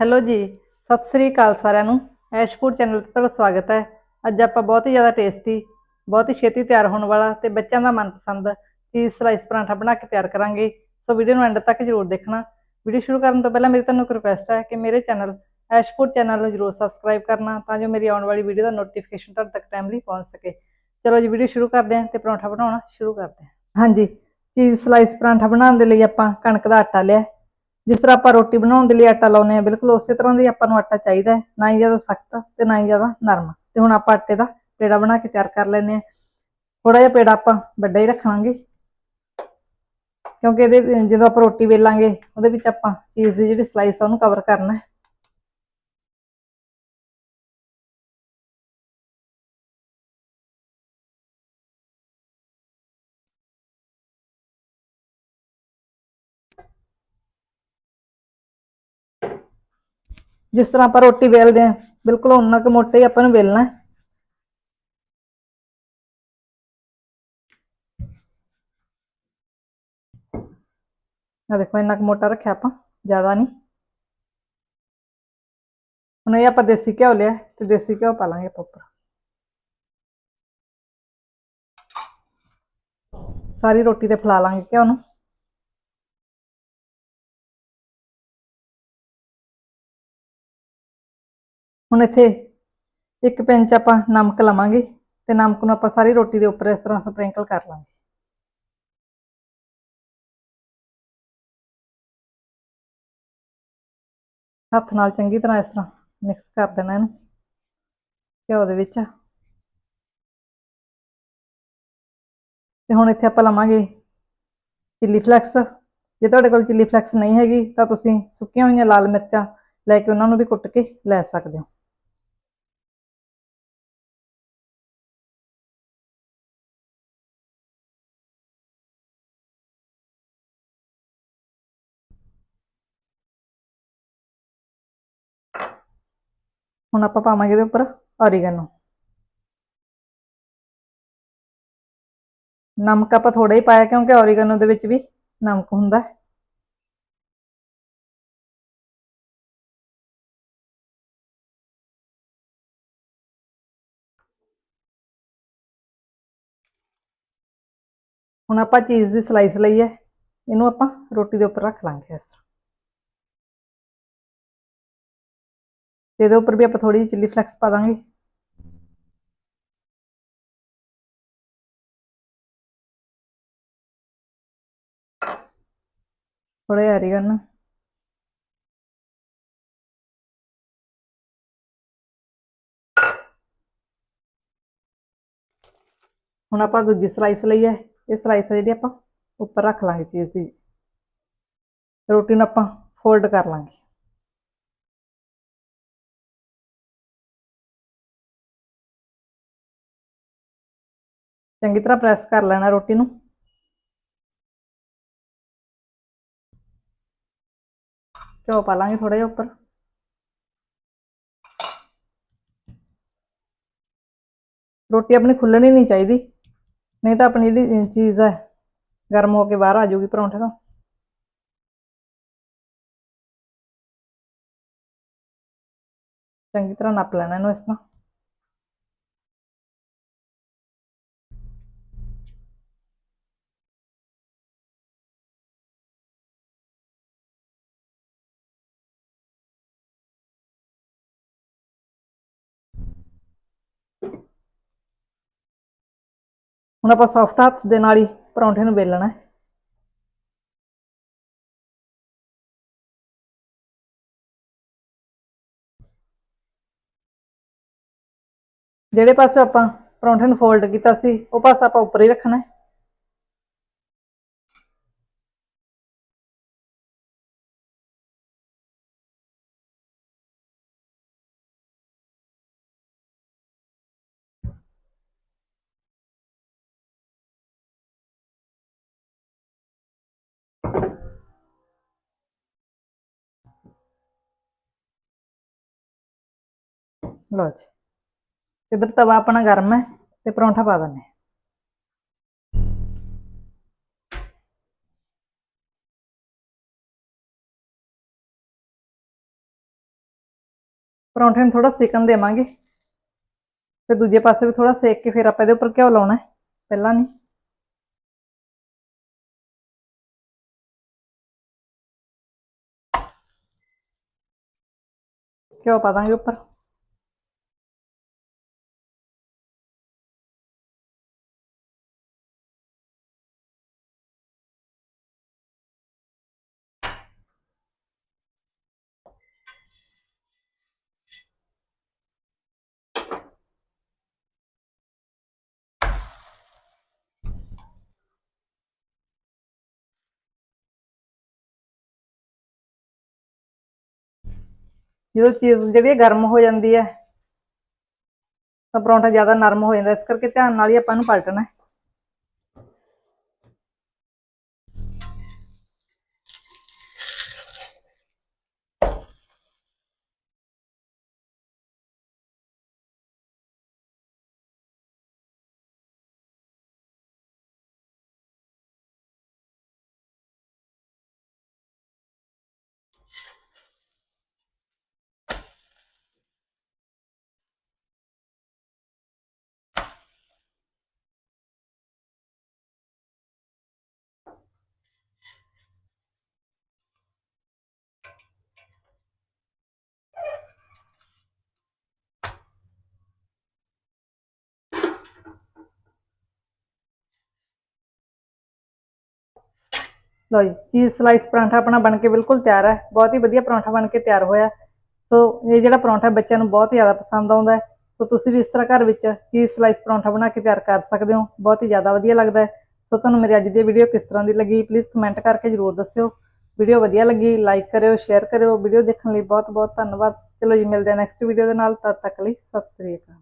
Hello ਜੀ, ਸਤਿ ਸ੍ਰੀ ਅਕਾਲ ਸਾਰਿਆਂ ਨੂੰ। ਐਸ਼ ਫੂਡ ਚੈਨਲ ਤੇ ਤੁਹਾਡਾ ਸਵਾਗਤ ਹੈ। ਅੱਜ ਆਪਾਂ ਬਹੁਤ ਹੀ ਜ਼ਿਆਦਾ ਟੇਸਟੀ ਬਹੁਤ ਹੀ ਛੇਤੀ ਤਿਆਰ ਹੋਣ ਵਾਲਾ ਤੇ ਬੱਚਿਆਂ ਦਾ ਮਨਪਸੰਦ ਚੀਜ਼ ਸਲਾਈਸ ਪਰਾਂਠਾ ਬਣਾ ਕੇ ਤਿਆਰ ਕਰਾਂਗੇ। ਸੋ ਵੀਡੀਓ ਨੂੰ ਐਂਡ ਤੱਕ ਜ਼ਰੂਰ ਦੇਖਣਾ। ਵੀਡੀਓ ਸ਼ੁਰੂ ਕਰਨ ਤੋਂ ਪਹਿਲਾਂ ਮੇਰੀ ਤੁਹਾਨੂੰ ਇੱਕ ਰਿਕੁਐਸਟ ਹੈ ਕਿ ਮੇਰੇ ਚੈਨਲ ਐਸ਼ ਫੂਡ ਚੈਨਲ ਨੂੰ ਜ਼ਰੂਰ ਸਬਸਕ੍ਰਾਈਬ ਕਰਨਾ ਤਾਂ ਜੋ ਮੇਰੀ ਆਉਣ ਵਾਲੀ ਵੀਡੀਓ ਦਾ ਨੋਟੀਫਿਕੇਸ਼ਨ ਤੁਹਾਡੇ ਤੱਕ ਟਾਈਮਲੀ ਪਹੁੰਚ ਸਕੇ। ਚਲੋ ਜੀ ਵੀਡੀਓ ਸ਼ੁਰੂ ਕਰਦੇ ਹਾਂ ਤੇ ਪਰੌਂਠਾ ਬਣਾਉਣਾ ਸ਼ੁਰੂ ਕਰਦੇ ਹਾਂ। ਹਾਂਜੀ ਚੀਜ਼ ਸਲਾਈਸ ਪਰਾਂਠਾ ਬਣਾਉਣ ਦੇ ਲਈ ਆਪਾਂ ਕਣਕ ਦਾ ਆਟਾ ਲਿਆ। ਜਿਸ ਤਰ੍ਹਾਂ ਆਪਾਂ ਰੋਟੀ ਬਣਾਉਣ ਦੇ ਲਈ ਆਟਾ ਲਾਉਨੇ ਆ ਬਿਲਕੁਲ ਉਸੇ ਤਰ੍ਹਾਂ ਦੀ ਆਪਾਂ ਨੂੰ ਆਟਾ ਚਾਹੀਦਾ ਹੈ। ਨਾ ਹੀ ਜ਼ਿਆਦਾ ਸਖਤ ਤੇ ਨਾ ਹੀ ਜ਼ਿਆਦਾ ਨਰਮ। ਤੇ ਹੁਣ ਆਪਾਂ ਆਟੇ ਦਾ ਪੇੜਾ ਬਣਾ ਕੇ ਤਿਆਰ ਕਰ ਲੈਨੇ ਆ ਥੋੜਾ ਜਿਹਾ ਪੇੜਾ ਆਪਾਂ ਵੱਡਾ ਹੀ ਰੱਖਾਂਗੇ। ਕਿਉਂਕਿ ਇਹਦੇ, ਜਦੋਂ ਆਪਾਂ ਰੋਟੀ ਵੇਲਾਂਗੇ, ਉਹਦੇ ਵਿੱਚ ਆਪਾਂ ਚੀਜ਼ ਦੀ ਜਿਹੜੀ ਸਲਾਈਸ ਆ ਉਹਨੂੰ ਕਵਰ ਕਰਨਾ ਹੈ। ਜਿਸ ਤਰ੍ਹਾਂ ਆਪਾਂ ਰੋਟੀ ਵੇਲਦੇ ਆ ਬਿਲਕੁਲ ਉਹਨਾਂ ਕੁ ਮੋਟੇ ਹੀ ਆਪਾਂ ਨੂੰ ਵੇਲਣਾ ਹੈ। ਆ ਦੇਖੋ, ਇੰਨਾ ਕੁ ਮੋਟਾ ਰੱਖਿਆ ਆਪਾਂ, ਜ਼ਿਆਦਾ ਨਹੀਂ। ਹੁਣ ਇਹ ਆਪਾਂ ਦੇਸੀ ਘਿਓ ਲਿਆ, ਤੇ ਦੇਸੀ ਘਿਓ ਪਾ ਲਾਂਗੇ ਆਪਾਂ ਉੱਪਰ। ਸਾਰੀ ਰੋਟੀ ਤੇ ਫੈਲਾ ਲਾਂਗੇ ਘਿਓ ਨੂੰ। ਹੁਣ ਇੱਥੇ ਇੱਕ ਪਿੰਚ ਆਪਾਂ ਨਮਕ ਲਵਾਂਗੇ ਤੇ ਨਮਕ ਨੂੰ ਆਪਾਂ ਸਾਰੀ ਰੋਟੀ ਦੇ ਉੱਪਰ ਇਸ ਤਰ੍ਹਾਂ ਸਪ੍ਰਿੰਕਲ ਕਰ ਲਾਂਗੇ। ਹੱਥ ਨਾਲ ਚੰਗੀ ਤਰ੍ਹਾਂ ਇਸ ਤਰ੍ਹਾਂ ਮਿਕਸ ਕਰ ਦੇਣਾ ਇਹਨੂੰ, ਘਿਓ ਦੇ ਵਿੱਚ। ਤੇ ਹੁਣ ਇੱਥੇ ਆਪਾਂ ਲਵਾਂਗੇ ਚਿੱਲੀ ਫਲੈਕਸ ਜੇ ਤੁਹਾਡੇ ਕੋਲ ਚਿੱਲੀ ਫਲੈਕਸ ਨਹੀਂ ਹੈਗੀ ਤਾਂ ਤੁਸੀਂ ਸੁੱਕੀਆਂ ਹੋਈਆਂ ਲਾਲ ਮਿਰਚਾਂ ਲੈ ਕੇ ਉਹਨਾਂ ਨੂੰ ਵੀ ਕੁੱਟ ਕੇ ਲੈ ਸਕਦੇ ਹੋ। ਹੁਣ ਆਪਾਂ ਪਾਵਾਂਗੇ ਇਹਦੇ ਉੱਪਰ ਔਰੀਗਨੋ ਨਮਕ ਆਪਾਂ ਥੋੜਾ ਹੀ ਪਾਇਆ ਕਿਉਂਕਿ ਔਰੀਗਨੋ ਦੇ ਵਿੱਚ ਵੀ ਨਮਕ ਹੁੰਦਾ। ਹੈ ਹੁਣ ਆਪਾਂ ਚੀਜ਼ ਦੀ ਸਲਾਈਸ ਲਈ ਹੈ, ਇਹਨੂੰ ਆਪਾਂ ਰੋਟੀ ਦੇ ਉੱਪਰ ਰੱਖ ਲਾਂਗੇ ਇਸ ਤਰ੍ਹਾਂ। ਤੇ ਇਹਦੇ ਉੱਪਰ ਵੀ ਆਪਾਂ ਥੋੜੀ ਜਿਹੀ ਚਿੱਲੀ ਫਲੈਕਸ ਪਾ ਦਾਂਗੇ। ਥੋੜੇ ਹਰੀਗਨ ਹੁਣ ਆਪਾਂ ਦੂਜੀ ਸਲਾਈਸ ਲਈ ਹੈ। ਇਹ ਸਲਾਈਸ ਜਿਹੜੀ ਆਪਾਂ ਉੱਪਰ ਰੱਖ ਲਾਂਗੇ ਚੀਜ਼ ਦੀ। ਰੋਟੀ ਨੂੰ ਆਪਾਂ ਫੋਲਡ ਕਰ ਲਾਂਗੇ। ਚੰਗੀ ਤਰ੍ਹਾਂ ਪ੍ਰੈਸ ਕਰ ਲੈਣਾ ਰੋਟੀ ਨੂੰ। ਘਿਓ ਪਾ ਲਾਂਗੇ ਥੋੜਾ ਜਿਹਾ ਉੱਪਰ। ਰੋਟੀ ਆਪਣੀ ਖੁੱਲਣੀ ਨਹੀਂ ਚਾਹੀਦੀ। ਨਹੀਂ ਤਾਂ ਆਪਣੀ ਜਿਹੜੀ ਚੀਜ਼ ਹੈ, ਗਰਮ ਹੋ ਕੇ ਬਾਹਰ ਆ ਜਾਊਗੀ ਪਰੌਂਠੇ ਤੋਂ। ਚੰਗੀ ਤਰ੍ਹਾਂ ਨੱਪ ਲੈਣਾ ਇਹਨੂੰ ਇਸ ਤਰ੍ਹਾਂ। ਹੁਣ ਆਪਾਂ ਸੌਫਟ ਹੱਥ ਦੇ ਨਾਲ ਹੀ ਪਰੌਂਠੇ ਨੂੰ ਵੇਲਣਾ ਹੈ। ਜਿਹੜੇ ਪਾਸੇ ਆਪਾਂ ਪਰੌਂਠੇ ਨੂੰ ਫੋਲਡ ਕੀਤਾ ਸੀ, ਉਹ ਪਾਸਾ ਆਪਾਂ ਉੱਪਰ ਹੀ ਰੱਖਣਾ ਹੈ। ਲਓ ਜੀ। ਇਧਰ ਤਵਾ ਆਪਣਾ ਗਰਮ ਹੈ ਤੇ ਪਰੌਂਠਾ ਪਾ ਦਿੰਦੇ ਪਰੌਂਠੇ ਨੂੰ ਥੋੜਾ ਸੇਕਣ ਦੇਵਾਂਗੇ। ਤੇ ਦੂਜੇ ਪਾਸੇ ਵੀ ਥੋੜਾ ਸੇਕ ਕੇ ਫਿਰ ਆਪਾਂ ਇਹਦੇ ਉੱਪਰ ਘਿਓ ਲਾਉਣਾ ਪਹਿਲਾਂ ਨਹੀਂ। ਘਿਓ ਪਾ ਦਾਂਗੇ ਉੱਪਰ? ਜਦੋਂ ਚੀਜ਼ ਜਿਹੜੀ ਇਹ ਗਰਮ ਹੋ ਜਾਂਦੀ ਹੈ ਤਾਂ ਪਰੌਂਠਾ ਜ਼ਿਆਦਾ ਨਰਮ ਹੋ ਜਾਂਦਾ ਇਸ ਕਰਕੇ ਧਿਆਨ ਨਾਲ ਹੀ ਆਪਾਂ ਨੂੰ ਪਲਟਣਾ ਹੈ। ਲਓ ਜੀ, ਚੀਜ਼ ਸਲਾਈਸ ਪਰਾਂਠਾ ਆਪਣਾ ਬਣ ਕੇ ਬਿਲਕੁਲ ਤਿਆਰ ਹੈ। ਬਹੁਤ ਹੀ ਵਧੀਆ ਪਰਾਂਠਾ ਬਣ ਕੇ ਤਿਆਰ ਹੋਇਆ। ਸੋ ਇਹ ਜਿਹੜਾ ਪਰਾਂਠਾ ਬੱਚਿਆਂ ਨੂੰ ਬਹੁਤ ਜ਼ਿਆਦਾ ਪਸੰਦ ਆਉਂਦਾ ਹੈ। ਸੋ ਤੁਸੀਂ ਵੀ ਇਸ ਤਰ੍ਹਾਂ ਘਰ ਵਿੱਚ ਚੀਜ਼ ਸਲਾਈਸ ਪਰਾਂਠਾ ਬਣਾ ਕੇ ਤਿਆਰ ਕਰ ਸਕਦੇ ਹੋ। ਬਹੁਤ ਹੀ ਜ਼ਿਆਦਾ ਵਧੀਆ ਲੱਗਦਾ ਹੈ। ਸੋ ਤੁਹਾਨੂੰ ਮੇਰੀ ਅੱਜ ਦੀ ਵੀਡੀਓ ਕਿਸ ਤਰ੍ਹਾਂ ਦੀ ਲੱਗੀ ਪਲੀਜ਼ ਕਮੈਂਟ ਕਰਕੇ ਜਰੂਰ ਦੱਸਿਓ। ਵੀਡੀਓ ਵਧੀਆ ਲੱਗੀ ਲਾਈਕ ਕਰਿਓ ਸ਼ੇਅਰ ਕਰਿਓ। ਵੀਡੀਓ ਦੇਖਣ ਲਈ ਬਹੁਤ ਬਹੁਤ ਧੰਨਵਾਦ। ਚਲੋ ਜੀ, ਮਿਲਦੇ ਹਾਂ ਨੈਕਸਟ ਵੀਡੀਓ ਦੇ ਨਾਲ। ਤਦ ਤੱਕ ਲਈ ਸਤਿ ਸ੍ਰੀ ਅਕਾਲ।